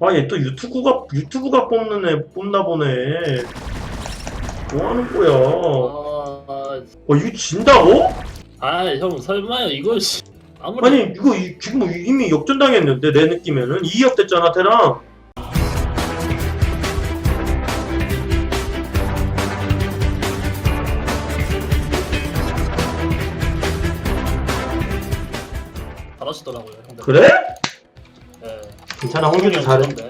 아, 얘 또 유튜브가, 유튜브가 뽑는 애, 뽑나 보네. 뭐 하는 거야? 어, 아, 이거 진다고? 아, 형 설마요 이거 씨. 아무리 아니, 이거 이- 지금 이미 역전당했는데, 내 느낌에는. 2역 됐잖아, 테랑. 잘하시더라고요, 형들. 그래? 네. 괜찮아, 홍준이 잘해. 그런데,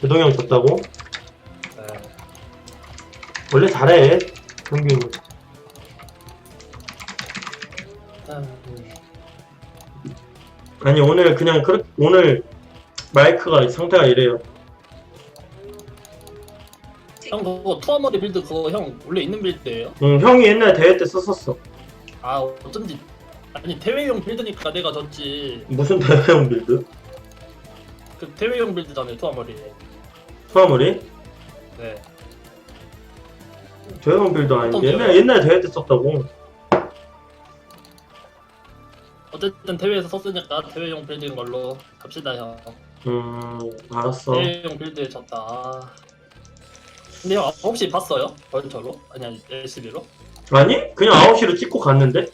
대동형 졌다고? 네. 원래 잘해, 형균이. 아, 아니, 오늘 그냥, 그렇 오늘 마이크가 상태가 이래요. 형 그거 투어머리 빌드 그거 형 원래 있는 빌드예요? 응, 형이 옛날 대회 때 썼었어. 아 어쩐지 아니 대회용 빌드니까 내가 졌지. 무슨 대회용 빌드? 그 대회용 빌드잖아요 투어머리. 소아머리? 네. 대회용 빌드 아닌데 어떤 옛날? 옛날 대회 때 썼다고. 어쨌든 대회에서 썼으니까 대회용 빌드인 걸로 갑시다 형. 음, 알았어. 대회용 빌드에 졌다. 아. 근데 형 혹시 봤어요? 벌처로? 아니 LCB로? 아니? 그냥 9시로 찍고 갔는데?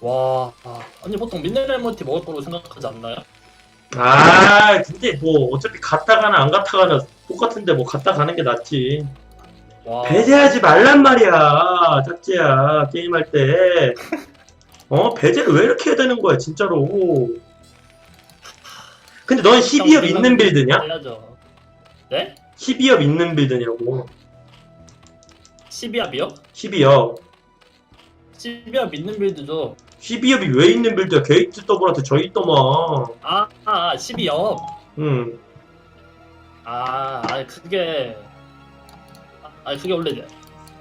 와 아, 아니 보통 미네랄 멀티 먹을 거로 생각하지 않나요? 아, 근데 뭐 어차피 갔다 가나 안 갔다 가나 똑같은데 뭐 갔다 가는 게 낫지. 와 배제하지 말란 말이야, 짝지야 게임할 때. 어, 배제를 왜 이렇게 해야 되는 거야, 진짜로. 근데 넌 12업 있는 빌드냐? 해야죠. 네? 12업 있는 빌드냐고. 12합이요? 12업. 12합 있는 빌드죠. 12업이 왜 있는 빌드야? 게이트 더블한테 저 있더만. 아, 아 12합. 응. 아, 아니 그게 아 그게 원래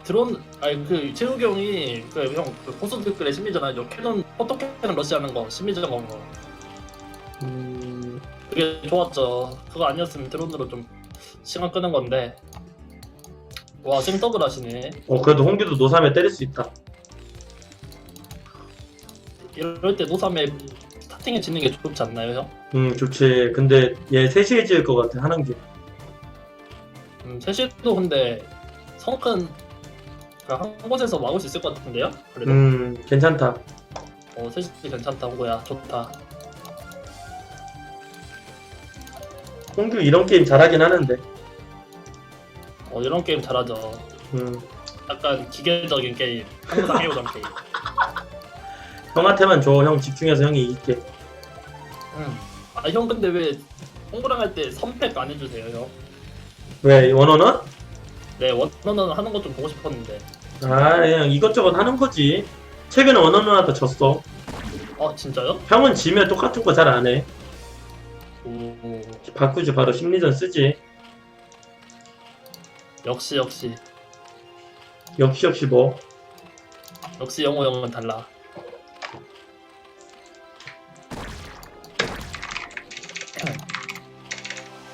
드론 아니 그 재욱이 형이 그형그 고수 댓글에 심리잖아요. 캐논 포토캐논 러시하는 거 심리전 건 거. 음, 그게 좋았죠. 그거 아니었으면 드론으로 좀 시간 끄는 건데. 와 생더블 하시네. 어, 그래도 홍기도 노삼에 때릴 수 있다. 이럴 때 노삼에 스타팅에 짓는 게 좋지 않나요, 형? 음, 좋지. 근데 얘 3시에 지을 것 같아, 하는 게. 음, 셋이도 근데 성큰 그한 곳에서 막을 수 있을 것 같은데요? 그래도 음, 괜찮다. 어 셋이 괜찮다 홍구야 좋다. 홍규 이런 게임 잘하긴 하는데. 어 이런 게임 잘하죠. 음, 약간 기계적인 게임, 항상 해오던 게임. 형한테만 줘. 형 집중해서 형이 이길게. 음. 아형 근데 왜 홍구랑 할 때 선택 안 해주세요 형? 왜, 원원원? 네 원너는 하는 거좀 보고 싶었는데. 아, 그냥 이것저것 하는 거지. 최근에 원원원한테 졌어. 어 진짜요? 형은 지면 똑같은 거 잘 안 해. 오 바꾸지 바로 심리전 쓰지. 역시 역시 역시 역시 뭐. 역시 영호 형은 달라.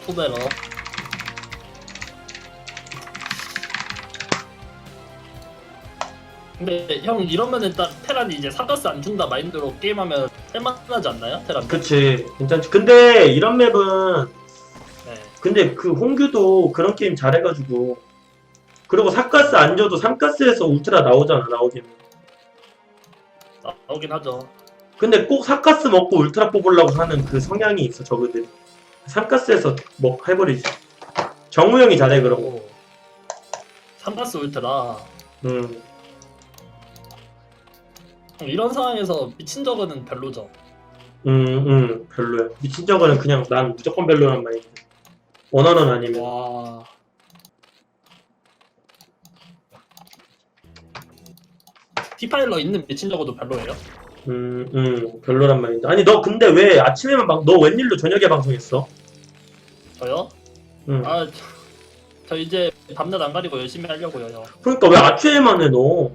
투베러 근데 형 이러면은 딱 테란이 이제 사가스 안 준다 마인드로 게임하면 할만하지 않나요? 테란 그치. 괜찮지. 근데 이런 맵은 네. 근데 그 홍규도 그런 게임 잘해가지고 그리고 사가스 안 줘도 삼가스에서 울트라 나오잖아 나오긴 나- 나오긴 하죠 근데 꼭 사가스 먹고 울트라 뽑으려고 하는 그 성향이 있어 저그들 삼가스에서 뭐 해버리지. 정우 형이 잘해 거 오. 삼가스 울트라. 음. 형, 이런 상황에서 미친 저거는 별로죠? 음, 음, 별로야 미친 저거는 그냥 난 무조건 별로란 말이지. 원어는 아니면. 와. 티파일러 있는 미친 저거도 별로예요? 음, 음, 별로란 말인데. 아니 너 근데 왜 아침에만 방, 너 웬일로 저녁에 방송했어? 저요? 음. 아, 저, 저 이제 밤낮 안 가리고 열심히 하려고요, 형. 그러니까 왜 아침에만 해 너?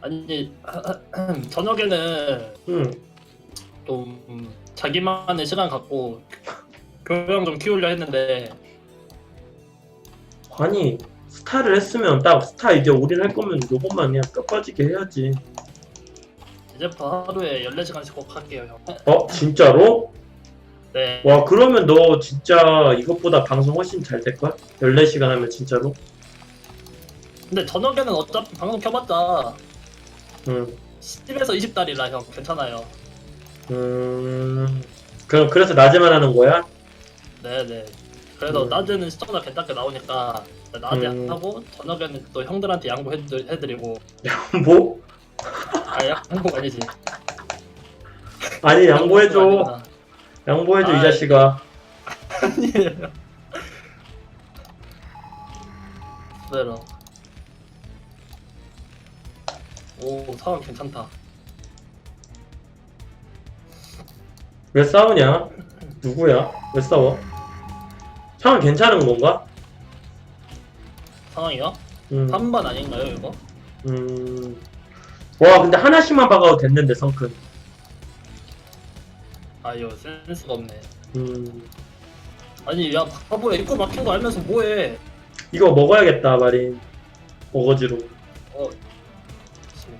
아니, 저녁에는 음. 좀 음, 자기만의 시간 갖고 교양 좀 키우려 했는데 아니 스타를 했으면 딱 스타 이제 올인할 거면 요것만 그냥 뼈 빠지게 해야지 이제부터 하루에 14시간씩 꼭 할게요, 형. 어? 진짜로? 네. 와 그러면 너 진짜 이것보다 방송 훨씬 잘 될걸? 14시간 하면 진짜로? 근데 저녁에는 어차피 방송 켜봤자 음, 10에서 20달이라 형 괜찮아요. 음 그럼 그래서 낮에만 하는 거야? 네네. 그래도 음. 낮에는 시청자 괜찮게 나오니까 낮에 음. 하고 저녁에는 또 형들한테 양보해드리고 뭐? 아 양보 아니지. 아니 양보해줘 아니구나. 양보해줘 이 아이. 자식아 아니에요. 그대로. 오 상황 괜찮다. 왜 싸우냐? 누구야? 왜 싸워? 상황 괜찮은 건가? 상황이요? 음, 3번 아닌가요 이거? 음. 와 근데 하나씩만 박아도 됐는데 성큰 아 이거 센스가 없네. 음. 아니 야 바보야 입구 막힌 거 알면서 뭐해? 이거 먹어야겠다 마린 어거지로 어. 지금.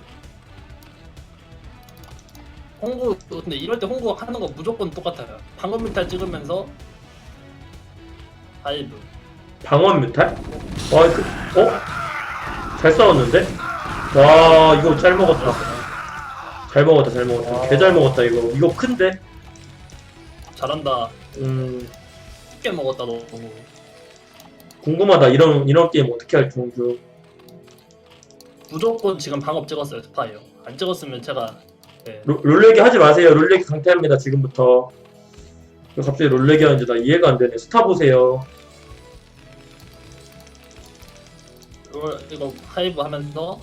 홍보 근데 이럴 때 홍보 하는 거 무조건 똑같아요. 방금 뮤탈 찍으면서 하이브. 방언 뮤탈? 와, 그, 어? 잘 싸웠는데? 와, 이거 잘 먹었다. 잘 먹었다, 잘 먹었다. 와. 개잘 먹었다, 이거. 이거 큰데? 잘한다. 음, 쉽게 먹었다 너무. 궁금하다. 이런, 이런 게임 어떻게 할지, 공주. 무조건 지금 방업 찍었어요 스파이요. 안 찍었으면 제가 네. 롤- 롤레기 하지 마세요. 롤레기 강퇴합니다, 지금부터. 왜 갑자기 롤레기 하는지 나 이해가 안 되네. 스타 보세요. 이거, 이거 하이브 하면서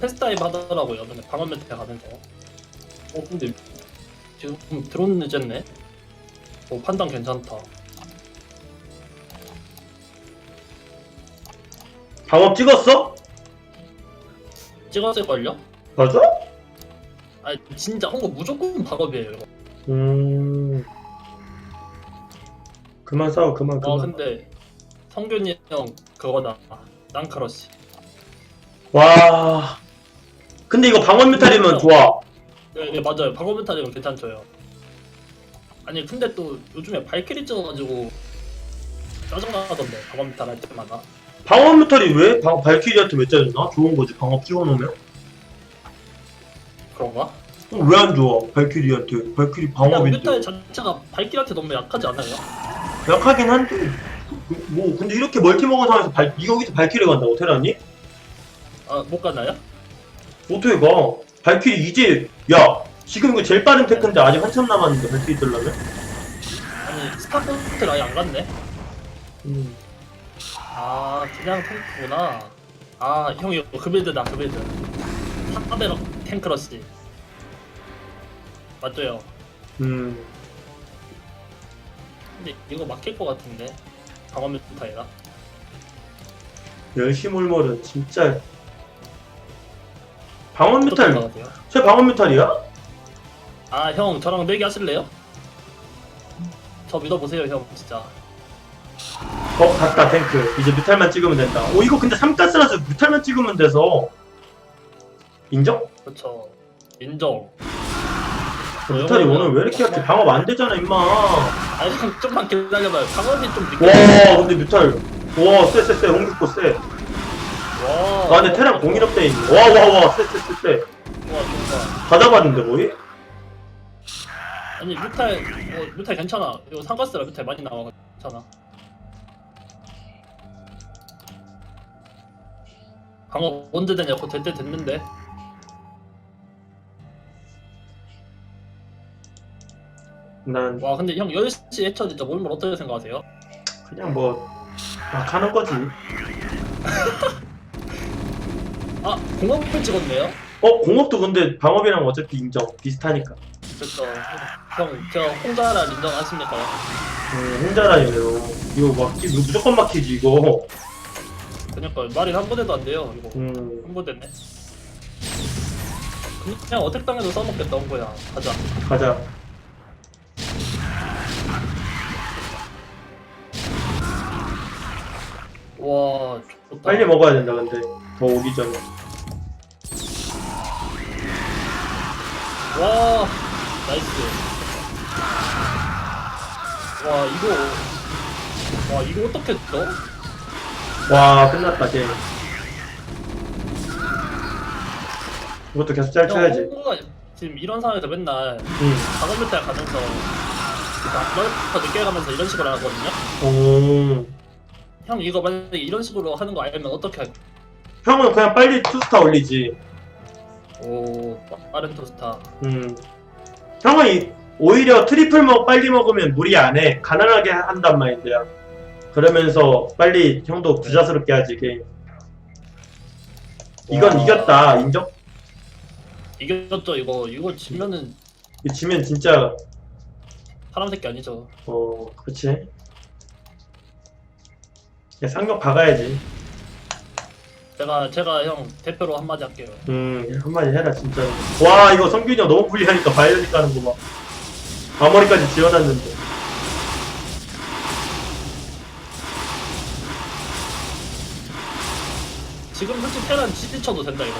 패스트 하이브 하더라고요. 근데 방업 멘트 가면서. 어 근데 지금 드론 늦었네. 어 판단 괜찮다. 방업 찍었어? 찍었을걸요? 맞아? 아 진짜 홍보 무조건 방업이에요 이거. 음. 그만 싸워, 그만, 아 그만. 근데 성균이 형 그거다. 쌍크러쉬. 와. 근데 이거 방언 뮤탈이면 좋아. 네, 네 맞아요. 방업 멘탈이면 괜찮죠요. 아니 근데 또 요즘에 발키리 찍어가지고 짜증나던데 방업 멘탈 할 때마다. 방어 뮤탈이 왜? 방, 발키리한테 왜 짜증나? 좋은 거지, 방어 찍어놓으면? 그런가? 왜 안 좋아, 발키리한테? 발키리 그냥 방어인데. 멘탈 자체가 발키리한테 너무 약하지 않아요? 약하긴 한데, 그, 뭐, 근데 이렇게 멀티 먹은 상황에서 발, 이 여기서 발키리 간다고, 테라니? 아못 가나요? 어떻게 가? 발키리 이제, 야, 지금 이거 제일 빠른 테크인데 아직 한참 남았는데, 발키리 뜨려면? 아니 스타포트를 아예 안 갔네. 음. 아 그냥 탱크구나. 아 형이 그 빌드다 그 빌드. 400억 탱크러시. 맞죠요? 음. 근데 이거 막힐 것 같은데 방어 멘탈이라. 열시몰몰은 진짜. 방언 뮤탈? 제 방언 뮤탈이야? 아 형 저랑 내기 하실래요? 저 믿어보세요 형 진짜. 어, 갔다, 탱크. 이제 뮤탈만 찍으면 된다. 오, 이거 근데 3가스라서 뮤탈만 찍으면 돼서. 인정? 그렇죠. 인정. 뮤탈이 오늘 왜 이렇게 약해? 방업 안 되잖아, 임마. 와, 아니 형 좀만 기다려봐요. 방어이 좀 늦게. 근데 뮤탈. 와, 쎄, 쎄, 쎄. 홍기코 쎄. 와. 와, 근데 테란 공일업 돼 있네. 와, 와, 와, 쎄, 쎄, 쎄, 쎄. 와 좋다. 다 잡았는데, 거의? 아니 뮤탈 어, 뮤탈 괜찮아. 이거 상가스라 뮤탈 많이 나와 괜찮아. 방어 언제 되냐고 될 때 됐는데. 난 와 근데 형 10시 해쳐 진짜 몰몰 어떻게 생각하세요? 그냥 뭐, 막 하는 거지. 아 공업을 찍었네요. 어, 공업도 근데 방업이랑 어차피 인정. 비슷하니까. 그렇죠. 형 제가 홍자라 인정하십니까? 음, 혼자라니요. 이거 이거 무조건 막히지, 이거. 그러니까 말이 한 번에도 안 돼요. 이거 음, 한 번 됐네. 그냥 어택 당해도 써먹겠다 온 거야. 가자. 가자. 와 좋다. 빨리 먹어야 된다, 근데. 더 오기 전에. 와 나이스. 와 이거 와 이거 어떻게 했어? 와 끝났다 게임 이것도 계속 잘 쳐야지 지금 이런 상황에서 맨날 응. 작업 메탈 가면서 넓더 늦게 가면서 이런 식으로 하거든요. 오. 형 이거 만약에 이런 식으로 하는 거 알면 어떻게 할? 형은 그냥 빨리 투스타 올리지 오 빠른 토스타. 음. 형은 이, 오히려 트리플 먹 빨리 먹으면 무리 안 해. 가난하게 한단 마인드야. 그러면서 빨리 형도 부자스럽게 하지 게임. 이건 와. 이겼다. 인정? 이겼죠 이거 이거 지면은 이거 지면 진짜 사람 새끼 아니죠. 어 그렇지. 야, 상력 박아야지. 제가 제가 형 대표로 한마디 할게요. 음 한마디 해라 진짜. 와 이거 성균이 형 너무 불리하니까 바이오닉 가는 거 봐. 아머리까지 지어놨는데. 지금 솔직히 테란 지지 쳐도 된다 이거.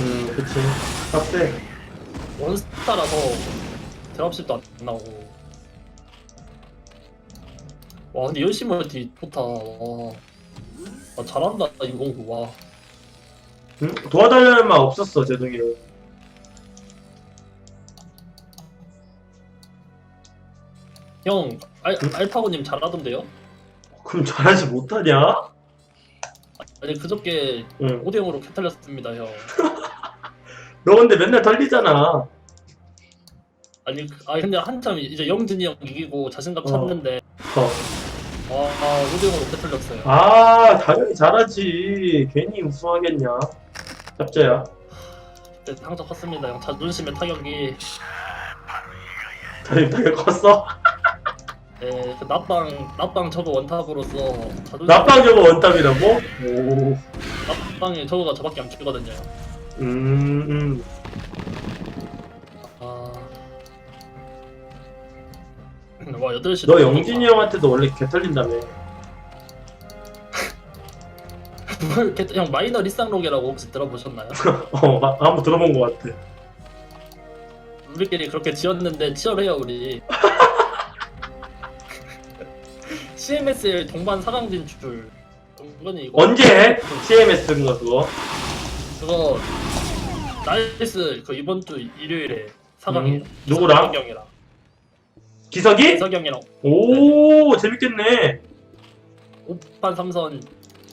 음 그치. 빡세. 원스타라서 드랍십도 안 나오고. 와 근데 열심히 멀티 좋다. 와. 아, 잘한다 이거 와. 응? 도와달라는 말 없었어 제동이 형. 형 알, 알파고님 잘하던데요? 그럼 잘하지 못하냐? 아니 그저께 응. 5대 0으로 캐탈렸습니다 형. 너 근데 맨날 털리잖아. 아니 그- 아니 근데 한참 이제 영진이 형 이기고 자신감 어. 찾는데 어. 아, 아 5대 0으로 캐탈렸어요. 아, 당연히 잘하지. 괜히 우승하겠냐? 짭짜야. 네, 상처 컸습니다 형. 자존심의 타격이 다리 되게 컸어? 네, 그 낮방 낮방 저거 원탑으로서 자존심 나빵 저거 원탑이라고? 오. 낮방에 저거가 저밖에 안 끼거든요. 음, 음. 아. 와 8시 너 영진이 형한테도 원래 개 털린다며. 뭘 이렇게- 형 마이너 리쌍록이라고 혹시 들어보셨나요? 어, 마- 한번 들어본 것 같아. 우리끼리 그렇게 지었는데 치열해요 우리 CMSL 동반 4강 진출 은근히 이거 언제 해? CMS 쓴거 그거? 그거 나이스 그 이번 주 일요일에 4강이에요 음, 누구랑? 기석형이랑 기석이? 기석형이랑 오, 재밌겠네. 5판 3선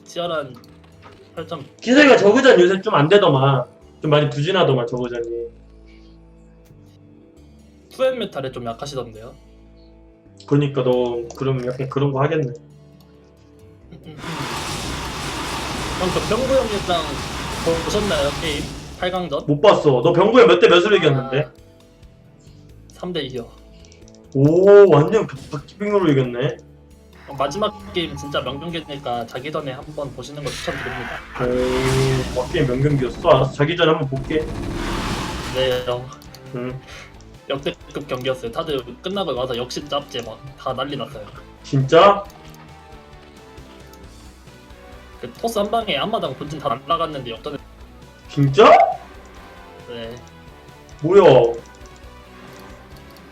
치열한 8점 기석이가 저그전 요새 좀 안 되더만. 좀 많이 부진하더만, 저그전이. 투앤 메탈에 좀 약하시던데요 그러니까 너, 그럼 약간 그런 거 하겠네. 형그 병구 형이랑 보셨나요 게임? 8강전? 못 봤어. 너 병구에 몇 대 몇으로 이겼는데? 3대 2요 오, 완전 박기빙으로 이겼네. 마지막 게임 진짜 명경기니까 자기 전에 한번 보시는 거 추천드립니다. 오, 와, 게임 명경기였어. 알았어. 자기 전에 한번 볼게. 네, 형. 응. 역대급 경기였어요. 다들 끝나고 와서 역시 짭제 막다 난리 났어요. 진짜? 그 토스 한 방에 앞마당 본진 다 날라갔는데 역전에 진짜? 네. 뭐야?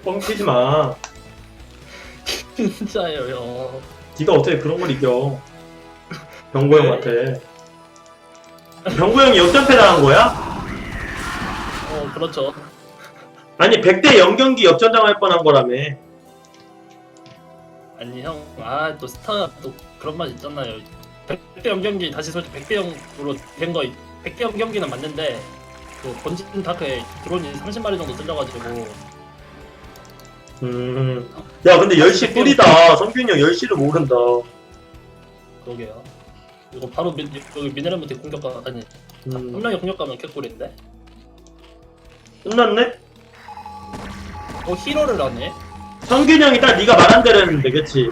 뻥치지 마. 진짜예요, 형. 네가 어떻게 그런 걸 이겨? 병구 형한테. 병구 형이 역전패 당한 거야? 어, 그렇죠. 아니 100대 0경기 역전당할 뻔한 거라며. 아니 형, 아 또 스타 또 그런 맛 있잖아요. 100대 0 경기 다시 솔직히 100대 0으로 된 거 100대 0 경기는 맞는데 그 본진 다크에 드론이 30마리 정도 쓸려가지고 음. 야 근데 10시 꿀이다. 성균이 형 10시를 모른다. 그러게요. 이거 바로 미, 여기 미네랄부터 공격 아니 음. 한 명이 공격 가면 개꿀인데. 끝났네? 어 히로를 하네. 성균이 형이 딱 네가 말한 대로 했는데 그치?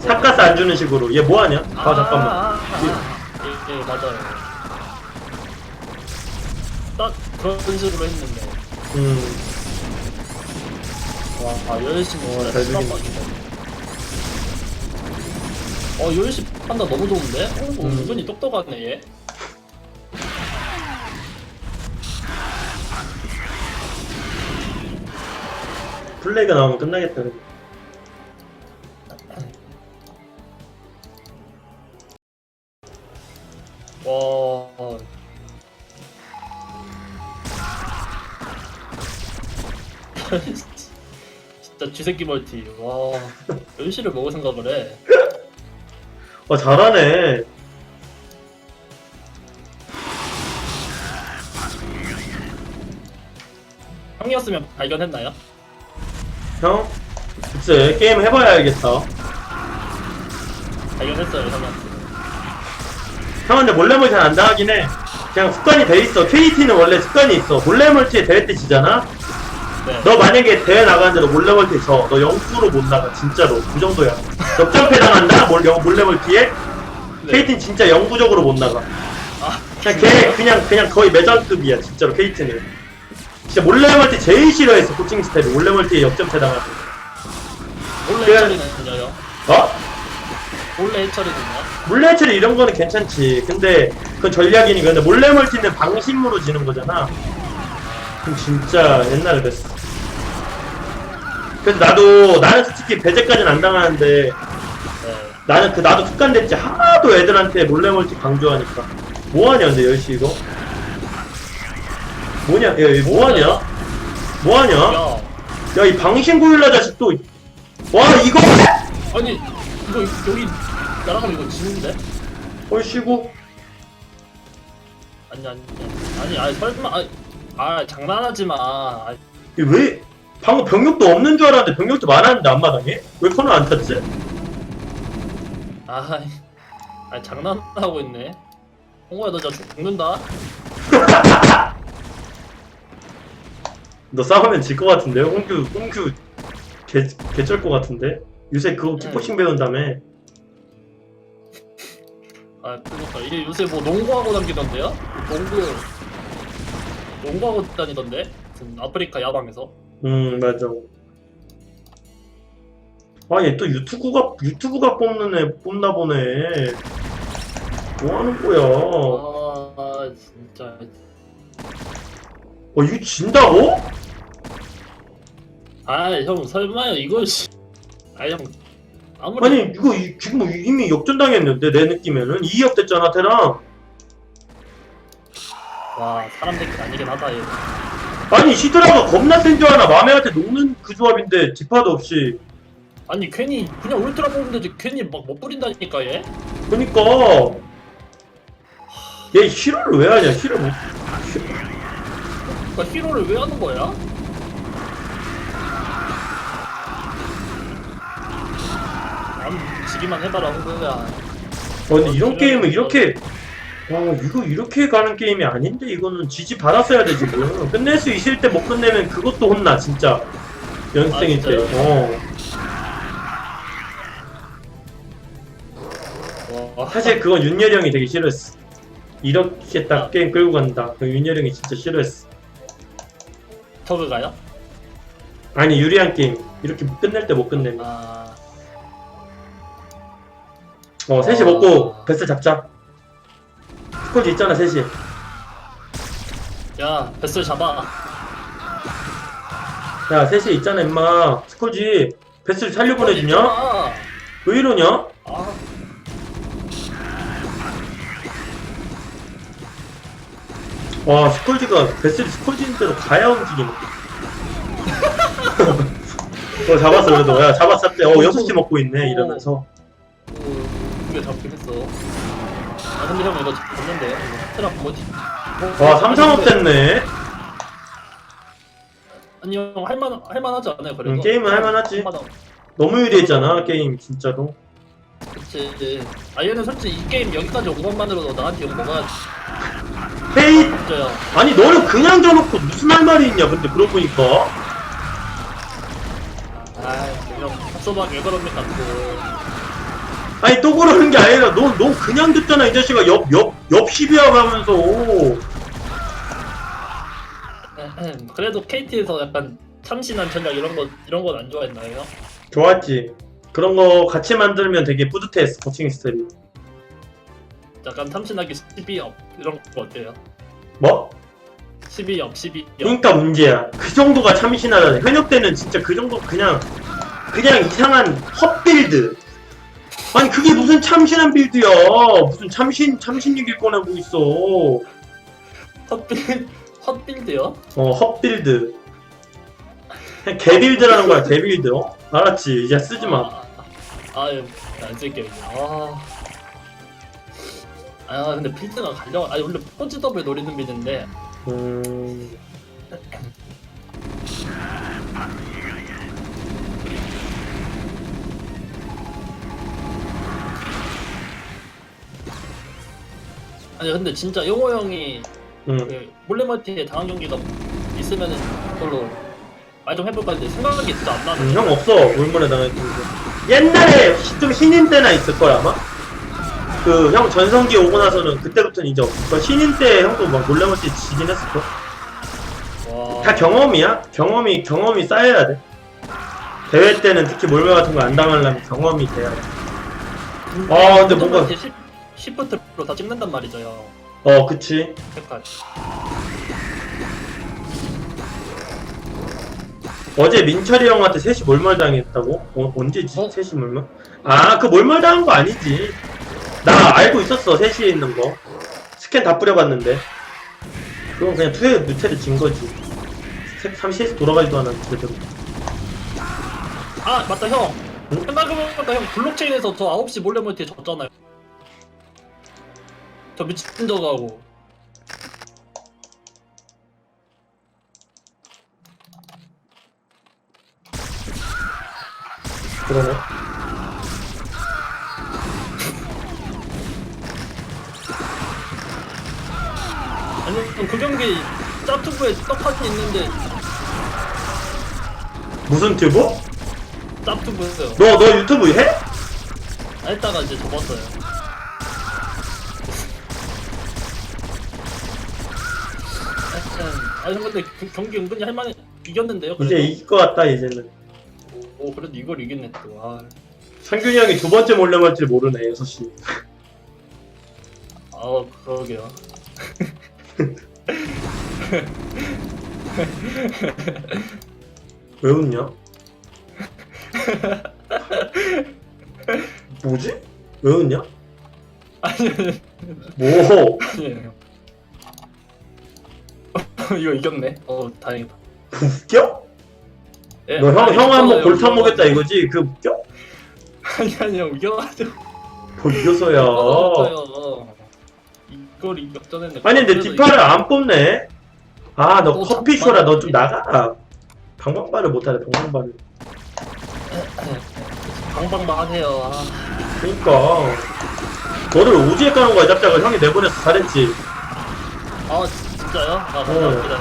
삭가스 안 주는 식으로. 얘 뭐하냐? 아, 잠깐만. 아, 아, 아. 예, 예 맞아요. 딱 그런 식으로 했는데. 음. 아 열심 어, 잘 죽인다. 어 열심 판다 너무 좋은데? 어, 뭐 음. 은근히 똑똑하네 얘. 플레이가 나오면 끝나겠다. 와. 진짜 쥐새끼 멀티. 와. 열시를 먹을 생각을 해. 어 잘하네 형이었으면 발견했나요? 형? 글쎄 게임 해봐야 알겠다 발견했어요, 형이한테. 형한테 몰래몰래 잘안 당하긴 해 그냥 습관이 돼 있어 KT는 원래 습관이 있어 몰래몰티에 대회 때 지잖아? 네. 너 만약에 대회 나가는데 너 몰래몰티 져. 너 영수로 못 나가. 진짜로. 그 정도야. 역전패 당한다? 몰, 영, 몰래몰티에? 네. KT는 진짜 영구적으로 못 나가. 아, 그냥 걔, 그냥, 그냥 거의 매장급이야. 진짜로, KT는. 진짜 몰래몰티 제일 싫어했어. 코칭 스텝이. 몰래몰티에 역전패 당하고. 몰래 그래. 해처리는요? 어? 몰래 해처리는요? 몰래처리 이런 거는 괜찮지. 근데 그건 전략이니까. 근데 몰래몰티는 방심으로 지는 거잖아. 그럼 진짜 옛날에 됐어. 그래서 나도, 나는 솔직히 배제까지는 안 당하는데, 네. 나는 그 나도 습관됐지. 하도 애들한테 몰래몰티 강조하니까. 뭐하냐 근데 열시 이거? 뭐냐? 야 뭐하냐? 뭐하냐? 야, 야이 방신 고릴라 자식 또와 이거! 아니, 이거 여기 날아가면 이거 지는데? 얼씨구 아니, 아니, 아니, 아니, 설마, 아니, 아, 장난하지 마. 아, 왜 방금 병력도 없는 줄 알았는데 병력도 많았는데 앞마당에 왜 코너 안 탔지 아, 아, 장난하고 있네. 홍호야, 너 진짜 죽는다. 너 싸우면 질 것 같은데 홍규 홍규 개 개쩔 것 같은데 요새 그거 키포싱 배운다며 아, 그니까 이게 요새 뭐 농구하고 다니던데요? 농구, 농구하고 다니던데? 지금 아프리카 야방에서. 음 맞아. 아 얘 또 유튜브가 유튜브가 뽑는 애 뽑나 보네. 뭐 하는 거야? 어 아, 진짜. 이거 진다고? 아, 형, 설마요, 이거, 씨. 아, 형, 아무리. 아니 이거 이- 지금 이미 역전당했는데 내 느낌에는 2업 됐잖아 테랑. 와, 사람 새끼 아니긴 하다, 얘. 아니 시드라가 겁나 센 줄 아나 마메한테 녹는 그 조합인데 지파도 없이. 아니, 괜히, 그냥 울트라 뽑는데 괜히 막 못 부린다니까, 얘? 그니까 얘 힐러를 왜 하냐? 힐러 못. 그니까 히로를 왜 하는 거야? 난 지기만 해봐라, 홍구야. 어, 근데 이런 게임은 이렇게 어 이거 이렇게 가는 게임이 아닌데? 이거는 지지 받았어야 돼 지금. 끝낼 수 있을 때 못 끝내면 그것도 혼나 진짜. 연습생일 아, 때 진짜요? 어. 와, 사실 그건 형이 되게 싫어했어. 이렇게 딱 아. 게임 끌고 간다. 그 형이 진짜 싫어했어. 터그가요? 아니 유리한 게임. 이렇게 끝낼 때 못 끝내면. 아, 어 셋이 아. 먹고 베스 잡자 스콜지 있잖아 셋이. 야, 뱃을 잡아. 야 셋이 있잖아 임마. 스콜지. 베스를 살려보내주냐? 아, 왜 이러냐? 아, 와 스콜지가 베슬이 스콜지인 대로 가야 움직이네 어 잡았어 그래도. 야 잡았어 때어 6시 먹고 있네 이러면서. 오, 그게 잡긴 했어. 아, 근데 형 이거 잡는데? 이거 스트락 뭐지? 와 삼상업 됐네 아니 형 할만 할만하지 않아요 그래도? 응, 게임은 할만하지. 할만하- 너무 유리했잖아 게임 진짜로 그치. 아 얘는 솔직히 이 게임 여기까지 온 것만으로도 나한테 욕 먹어야지. 헤이 진짜요. 아니 너는 그냥 져놓고 무슨 할 말이 있냐 근데 그러고 보니까 아형 합소박 왜 그럽니까 또. 아니 또 그러는 게 아니라 너, 너 그냥 듣잖아 이 자식아 옆 옆 옆 시비하고 하면서 그래도 KT에서 약간 참신한 전략 이런 거 이런 건 안 좋아했나요? 좋았지 그런 거 같이 만들면 되게 뿌듯했어 코칭 스타일이 약간 참신하게 12업 이런 거 어때요? 뭐? 12업 12업. 그러니까 문제야. 그 정도가 참신하다. 현역 때는 진짜 그 정도 그냥 그냥 이상한 헛빌드. 아니 그게 무슨 참신한 빌드야 무슨 참신 참신 얘기를 꺼내고 있어 헛빌 헛빌드요? 어 헛빌드 그냥 개빌드라는 거야 개빌드 어? 알았지 이제 쓰지마 아, 아유 안 쓸게요 이제. 아. 아 근데 빌드가 갈려. 아니 원래 펀치 더블 노리는 빌드인데 음... 아니 근데 진짜 영호 형이 음. 그 당한 경기가 있으면은 그걸로 말 좀 해볼까 했는데 생각이 진짜 안 나네. 음, 형 없어. 울문에 당했던 거 옛날에 시- 좀 신인 때나 있을 거야 아마? 그 형 전성기 오고 나서는 그때부터는 이제 없을 거 신인 때 형도 막 몰래몰래 지긴 했을 거? 와. 다 경험이야? 경험이 경험이 쌓여야 돼. 대회 때는 특히 몰매 같은 거 안 당하려면 경험이 돼야 돼. 아, 근데 뭔가- 시, 시프트로 다 찍는단 말이죠 형. 어, 그치. 색깔. 어제 민철이 형한테 셋이 몰몰 당했다고? 어, 언제지? 어? 셋이 몰몰? 아, 그 몰몰 당한 거 아니지. 나 알고 있었어, 셋이 있는 거. 스캔 다 뿌려봤는데. 그건 그냥 투에 무태를 진 거지. 세- 삼시에서 돌아가지도 않았는데, 제대로. 아 맞다 형. 응? 생각해보니까 형 블록체인에서 저 9시 몰래멀티에 졌잖아요. 저 미친 저거하고. 그러네. 아니 형그 경기 짭투브에 떡하니 있는데 무슨 튜브? 짭투브요. 너, 너 유튜브 해? 했다가 이제 접었어요. 아니 근데 그 경기 은근히 할만해 이겼는데요. 이제 그래도? 이길 것 같다, 이제는. 오 그래도 이걸 이겼네 또. 아, 상균이 형이 두 번째 몰래몰지를 모르네, 6시. 아 그러게요. 왜 웃냐? 뭐지? 왜 웃냐? 아니 뭐? 아니에요. 이거 이겼네. 어 다행이다. 웃겨? 예, 너 형, 아니, 형 한번 이겼어요, 골탕 먹겠다. 이거지? 그 웃겨? 아니 아니 형 이겨가지고. 뭐 이겨서야. 이겼어요. 이걸 이겼잖아요. 아니 근데 디파를 안 뽑네? 아 너 또 커피 잠깐만. 쇼라 너 좀 나가. 방방발을 못하네 방방발을. 방방만 하세요. 아. 그니까. 너를 오지에 까는 거야 짭짝을 형이 내보내서 잘했지. 아 진짜요? 아 감사합니다.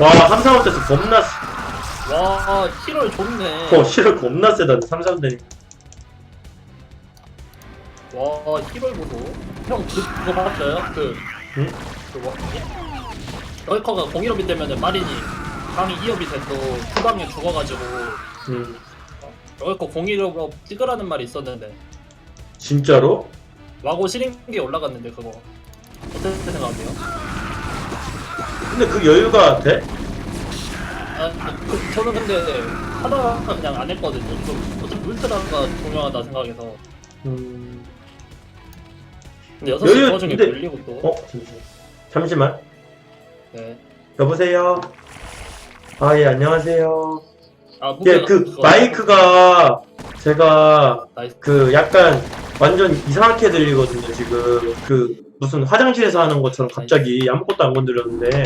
와 3, 4원 때서 겁나 세. 와 힐을 좋네. 어 실을 겁나 세다 3, 4원 되니. 와 힐을 보소. 형 그, 그거 봤어요? 그 응? 그 뭐지? 럴커가 공일업이 되면은 마린이 강이 2업이 돼도 후방에 죽어가지고 음. 럴커 공일업 찍으라는 말이 있었는데 진짜로? 와고 시링기에 올라갔는데 그거 어떻게 생각하세요? 근데 그 여유가 돼? 아, 그, 저는 근데 하다가 그냥 안 했거든요. 좀 어차피 울트라가 중요하다 생각해서. 음. 근데 6시 여유- 그 와중에 근데- 밀리고 또. 어 잠시만. 잠시만. 네. 여보세요. 아 예 안녕하세요. 아, 예 그 그거- 마이크가 제가 나이스. 그 약간 완전 이상하게 들리거든요 지금 그 무슨 화장실에서 하는 것처럼 갑자기 아무것도 안 건드렸는데.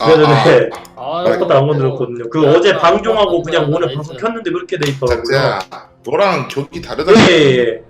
아, 네네네. 아, 아무것도 안 건드렸거든요. 그 아, 어제 아, 방종하고 아, 그냥 아, 오늘. 방송 켰는데 그렇게 돼 있더라고요. 각자 너랑 격이 다르다. 예 예